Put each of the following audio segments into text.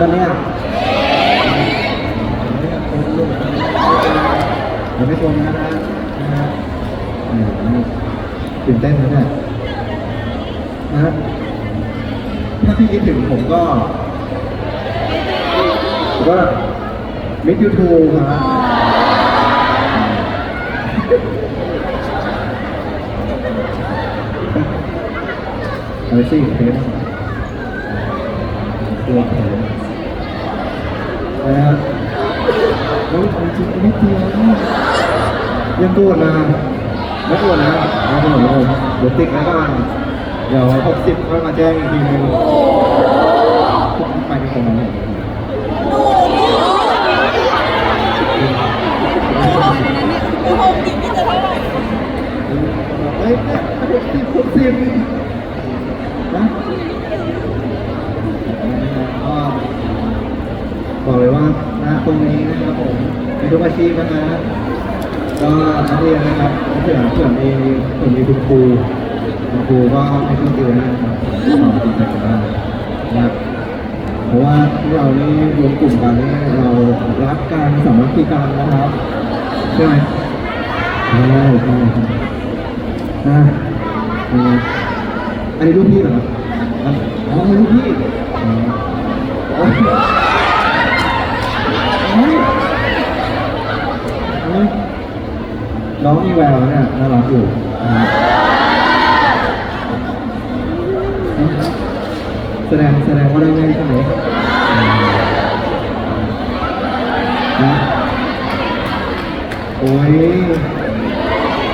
ปะเนี่ยเราไม่ชมนะฮะนะฮะตื่นเต้นนะเนี่ยนะถ้าพี่คิดถึงผมก็ก็มิดยูทูบครับเอาสิเทปตัวเทป นะครับโอ้ยของจริงนิดเดียวนะยังโกรธนะไม่โกรธนะไม่โกรธไม่โกรธเดี๋ยวติดไว้ก่อนเดี๋ยวหกสิบค่อยมาแจ้งอีกทีนึงไปไม่ตรงนั้นเลยเฮ้ยหกสิบหกสิบนะก็บอกเลยว่าณตรงนี้นะครับผมใน ทุกอาชีพนะฮะก็นักเรียนนะครับเผื่อเผื่อมีเผื่อมีคุณครูคุณครูก็ให้ช่วยติวนะครับสอนติดใจกันนะครับเพราะว่าพวกเรานี่รวมกลุ่มกันนี่เรารักกันสามัคคีกันนะครับใช่ไหมใช่ใช่ครับนะอ่าอันนี้ลูกพี่เหรอครับอะอ๋อลูกพี่อ๋อโอ้ยโอ้ยโอ้ย น้องมีแววเนี่ยน่ารักอยู่แสดงแสดงว่าได้ไงใช่ไหมโอ้ย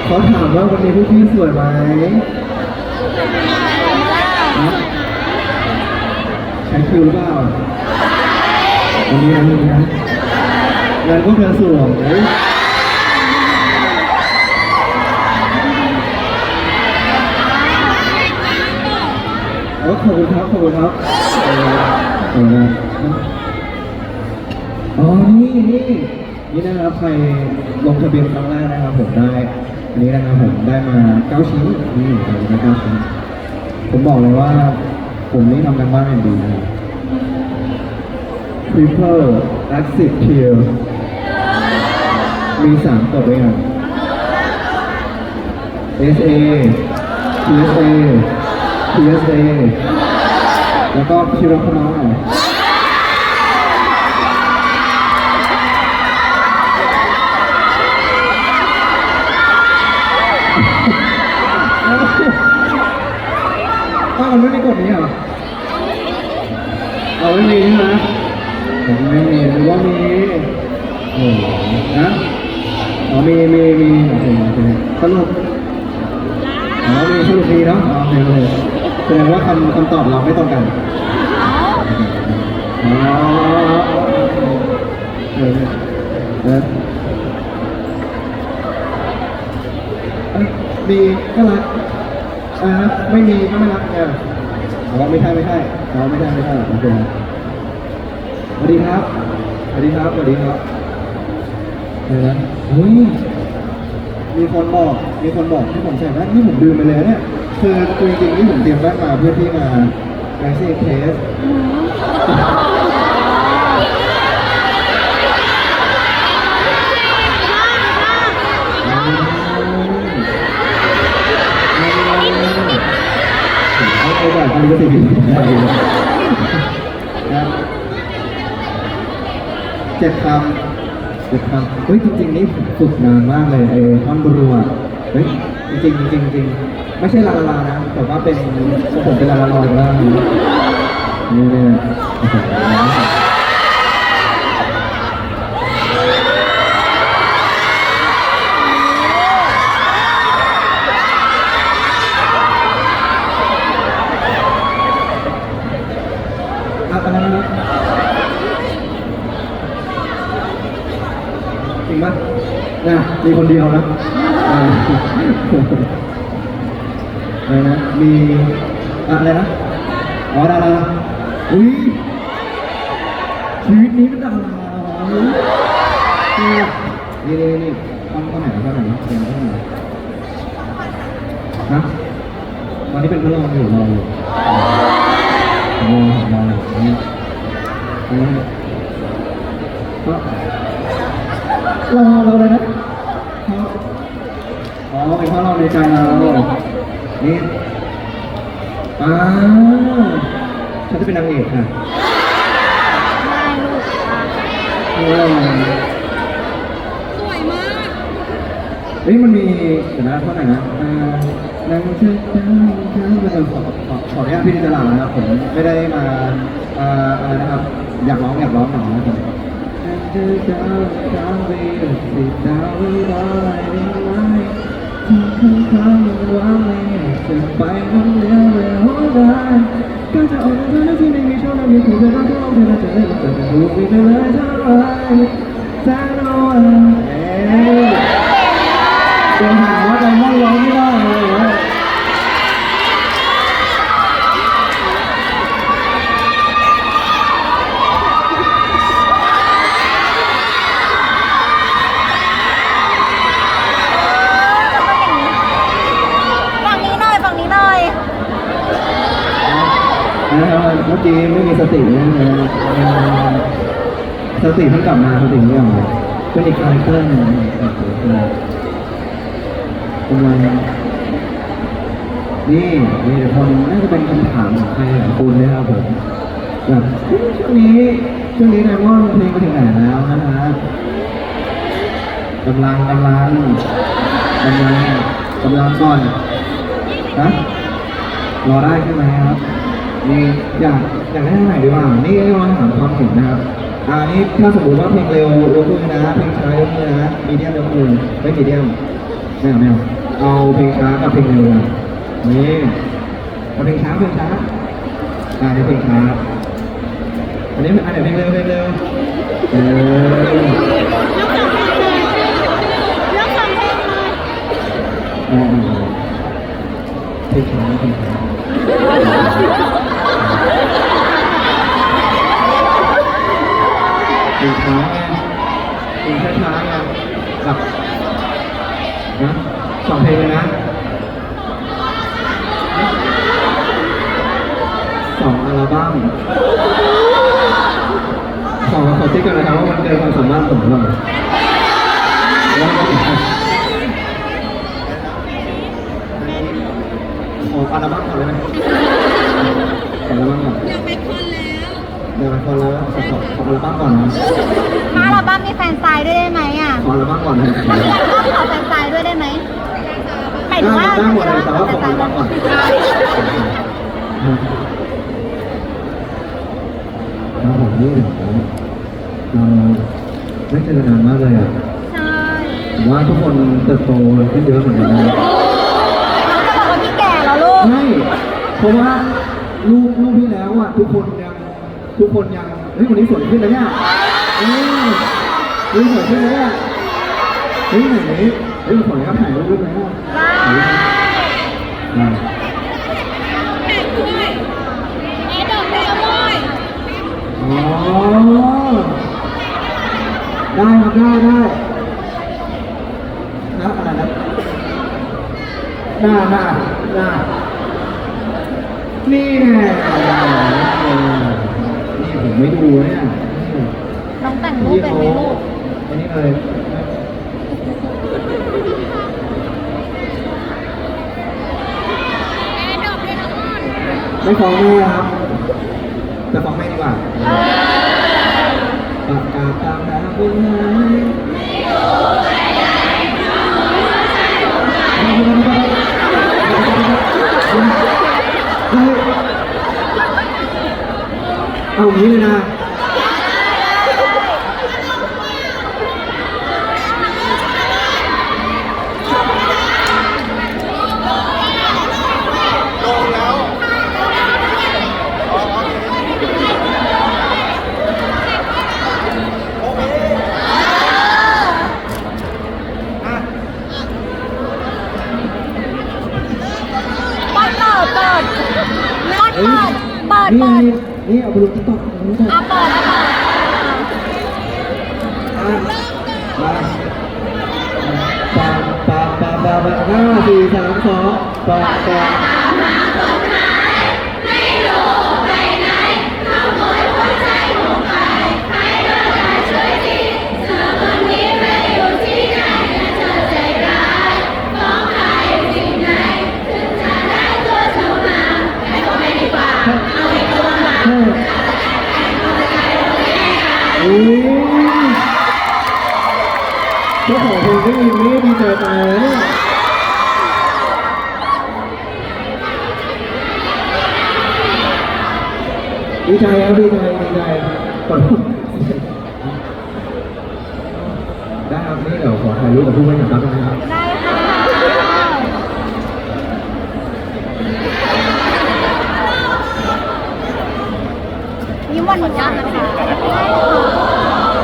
เขาถามว่าวันนี้พวกพี่สวยไหมใช้คิวหรือเปล่าวันนี้นะวันนี้นะงานพวกเธอสวมเฮ้ย โอ้ขอบคุณครับขอบคุณครับเออเอออ๋อนี่นี่นี่นะครับใครลงทะเบียนครั้งแรกนะครับผมได้ อันนี้นะครับผมได้มาเก้าชิ้นนี่ได้มาเก้าชิ้นผมบอกเลยว่า ผมนี่ทำกันบ้านอย่างดีนะครับ Triple Acid Peel มีสามกดด้วยกัน S A S A PSA PSA แล้วก็พิรพนาอ้าวมันไม่มีกฎนี้เหรอเราไม่มีใช่ไหมผมไม่มีหรือว่ามีโอ้โหนะอ๋อมีมีมีโอเคโอเคสรุปอ๋อมีสรุปมีเนาะโอเคโอเค แสดงว่าคำคำตอบเราไม่ตรงกันอ๋อเออเออเอ้ยมีก็รักอ่าไม่มีก็ไม่รักเอออ๋อไม่ใช่ไม่ใช่อ๋อไม่ใช่ไม่ใช่โอเคสวัสดีครับ สวัสดีครับ สวัสดีครับเดี๋ยวนะอุ้ยมีคนบอก มีคนบอกที่ผมใส่แว่นนี่ผมลืมไปเลยเนี่ย คือคือจริงๆที่ผมเตรียมแว่นมาเพื่อที่มา Galaxy Test เอาไปแบบอันนี้ก็สิบได้เลยนะเจ็ดคำเจ็ดคำเฮ้ยจริงๆนี่ฝึกนานมากเลยไอ้ท่อนบรัวเฮ้ยจริงๆจริงๆจริงๆ ไม่ใช่ลาลาลานะแต่ว่าเป็นผมเป็นลาลาลอยก็ได้นี่เนี่ยจริงปะนะมีคนเดียวนะ อะไรนะ มีอะไรนะ อ๋อดาราอุ้ยชีวิตนี้เป็นดารานี่นี่นี่นี่ท่อนท่อนไหนท่อนไหนเสียงท่อนไหนฮะตอนนี้เป็นพระรองอยู่รออยู่รอรออยู่นี่นี่ก็รอเราเลยนะอ๋อเป็นพระรองในใจเรา นี่อ่าฉันจะเป็นนางเอกค่ะได้ลูกอะเออสวยมาก เฮ้ยมันมีเดี๋ยวนะเท่าไหร่นะอ่านางเชิดเจ้าเจ้าเป็นขอขอขออนุญาตพี่นิจลานะครับผมไม่ได้มาอ่าอะไรนะครับ อยากร้องอยากร้องหน่อยนะครับนางเชิดเจ้าเจ้าเวรสิดาววิไลไว้ ที่ข้างข้างมันว่างเลยจะไปมันเดียวเลยหัวใจก็จะออกมาแล้วที่ไม่มีช่องนั้นมีคุณจะรักเราเธอจะได้รับแต่ดูไม่ได้เลยเท่าไรแต่เราเอ๊ะเดี๋ยวหาว่าไดมอนด์ร้องไม่ได้เลยเหรอ ฝั่งนี้หน่อยฝั่งนี้หน่อย เมื่อกี้ไม่มีสตินะสติเพิ่งกลับมาสติไม่ออกเป็นอีกคาแรคเตอร์หนึ่งครับผมกำลังนี่มีแต่คนน่าจะเป็นคำถามของใครหลายคนนะครับผมแบบช่วงนี้ช่วงนี้ไดมอนเพลงไปถึงไหนแล้วนะฮะกำลังกำลังกำลังกำลังก่อนนะรอได้ใช่ไหมครับ นี่อยากอยากได้เท่าไหร่ดีกว่า นี่ลองถามความเห็นนะครับอ่านี่ถ้าสมมติว่าเพลงเร็วยกมือนะเพลงช้ายกมือนะมีเดียมยกมือไม่มีเดียมไม่เอาไม่เอาเอาเพลงช้ากับเพลงเร็วนะนี่เอาเพลงช้าเพลงช้าอ่าเดี๋ยวเพลงช้าอันนี้อันไหนเพลงเร็วเพลงเร็วเออแล้วฝั่งเพลงเลยอ่าเพลงช้าเพลงช้า เพลงช้าไงเพลงช้าๆไงแบบนะสองเพลงเลยนะสองอัลบั้มขอขอติ๊กก่อนนะครับว่า มันเกินความสามารถผมหรือเปล่าแล้วก็ขออัลบั้มก่อนเลยไหมขออัลบั้มก่อนอยากไปคอนแล้วเดี๋ยวขอแล้วขอขอขออัลบั้มก่อนนะถ้าอัลบั้มมีแฟนซายด้วยได้ไหมอะขออัลบั้มก่อนนะอัลบั้มขอแฟนซายด้วยได้ไหมหมายถึงว่าได้หมดเลยแต่ว่าขออัลบั้มก่อนครับผมนี่ เราไม่เจอกันนานมากเลยอะใช่ผมว่าทุกคนเติบโตขึ้นเยอะเหมือนกันนะน้องจะบอกว่าพี่แก่แล้วลูก ไม่เพราะว่ารูปรูปที่แล้วอะทุกคนยังทุกคนยังเฮ้ยวันนี้สวยขึ้นนะเนี่ยเอ้ยเฮ้ยสวยขึ้นนะเนี่ยเฮ้ยไหนเฮ้ยขออนุญาตถ่ายรูปด้วยไหมอะได้ได้ด้วยเอ๊ะดอกเดียวด้วยอ๋อ ได้ครับได้ได้นะอะไรนะหน้าหน้าหน้านี่แน่นี่ผมไม่ดูเนี่ยน้องแต่งรูปเป็นไหมลูกอันนี้เลยไม่ฟ้องแม่ครับจะฟ้องแม่ดีกว่า เอาอย่างี้เลยนะ ลงแล้วอ๋อโอเคโอเค นี่ไงนี่เอาไปลงติ๊กต็อกลงติ๊กต็อกอะเปิดอะเปิดปาปาปาปาปาห้าสี่สามสองปาปา ถ่ายรูปกับผู้บริหารครับนะครับ ได้ค่ะยิ้มหวานหมดยังนะคะได้ค่ะ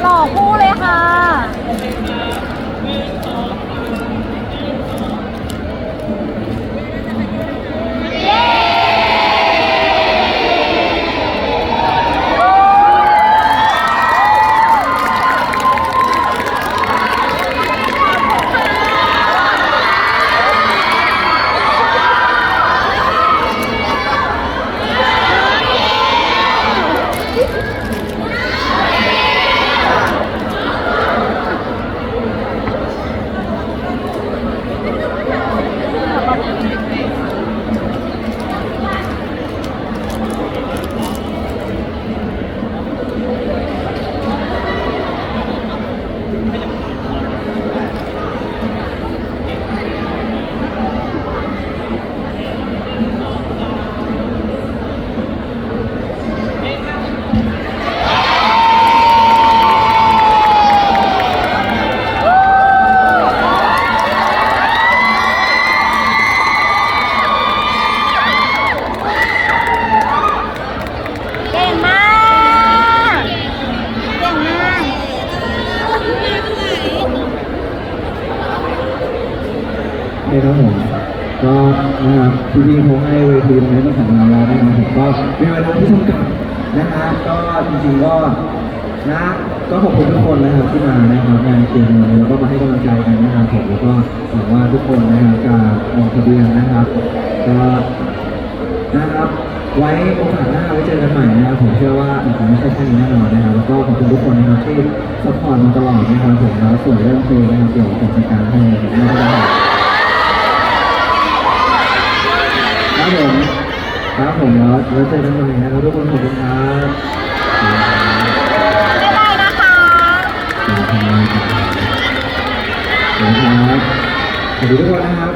หล่อคู่เลยค่ะ เก่งมาก เก่งมาก นี่ครับผมก็นะครับพี่ๆเขาให้เวทีตรงนี้เป็นของเราแล้วนะครับผมก็มีเวลาที่จำกัดนะครับก็จริงๆก็นะก็ขอบคุณทุกคนนะครับที่มานะครับงานเกมนี้แล้วก็มาให้กำลังใจกันนะครับผมแล้วก็หวังว่าทุกคนนะครับจะลงทะเบียนนะครับก็นะครับไว้โอกาสหน้าไว้เจอกันใหม่นะครับผมเชื่อว่าอาจจะไม่ใช่แค่นี้แน่นอนนะครับแล้วก็ขอบคุณทุกคนนะครับที่สปอร์ตมาตลอดนะครับผมแล้วส่วนเรื่องเพลงนะครับเดี๋ยวผมจัดการให้นะครับ ครับผมครับผมแล้วแล้วเจอกันใหม่นะครับทุกคนขอบคุณครับไม่ได้นะคะขอบคุณครับสวัสดีครับสวัสดีทุกคนนะครับ